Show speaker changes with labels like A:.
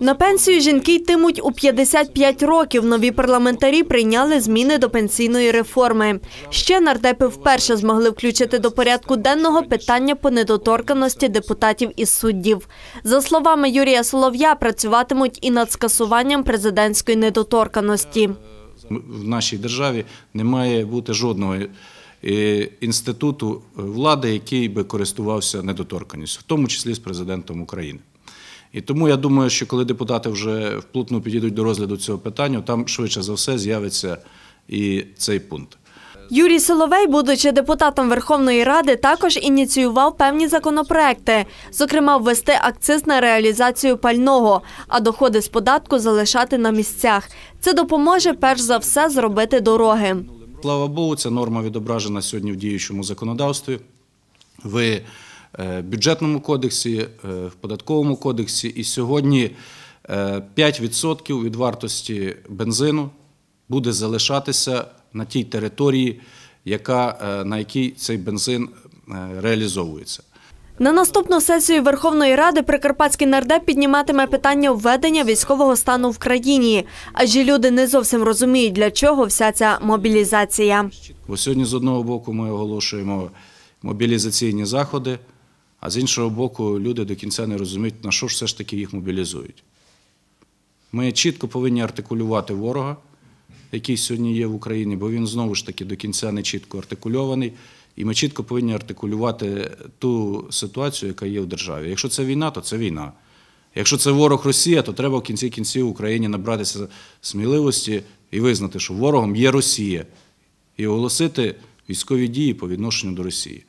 A: На пенсію жінки йтимуть у 55 років. Нові парламентарі прийняли зміни до пенсійної реформи. Ще нардепи вперше змогли включити до порядку денного питання по недоторканості депутатів і суддів. За словами Юрія Солов'я, працюватимуть і над скасуванням президентської недоторканості.
B: в нашій державі не має бути жодного е, інституту влади, який би користувався недоторканістю, в тому числі з президентом України. І тому я думаю, що коли депутати вже вплотну підійдуть до розгляду цього питання, там швидше за все з'явиться і цей пункт.
A: Юрій Соловей, будучи депутатом Верховної Ради, також ініціював певні законопроекти, зокрема ввести акциз на реалізацію пального, а доходи з податку залишати на місцях. Це допоможе перш за все зробити дороги.
B: Слава Богу, ця норма відображена сьогодні в діючому законодавстві, в е, бюджетному кодексі, е, в податковому кодексі. І сьогодні е, 5% від вартості бензину буде залишатися на тій території, яка, е, на якій цей бензин е, реалізовується.
A: На наступну сесію Верховної Ради прикарпатський нардеп підніматиме питання введення військового стану в країні, адже люди не зовсім розуміють, для чого вся ця мобілізація.
B: Бо сьогодні з одного боку ми оголошуємо мобілізаційні заходи, а з іншого боку, люди до кінця не розуміють, на що ж все ж таки їх мобілізують. Ми чітко повинні артикулювати ворога, який сьогодні є в Україні, бо він знову ж таки до кінця не чітко артикульований. І ми чітко повинні артикулювати ту ситуацію, яка є в державі. Якщо це війна, то це війна. Якщо це ворог Росія, то треба в кінці кінців Україні набратися сміливості і визнати, що ворогом є Росія, і оголосити військові дії по відношенню до Росії.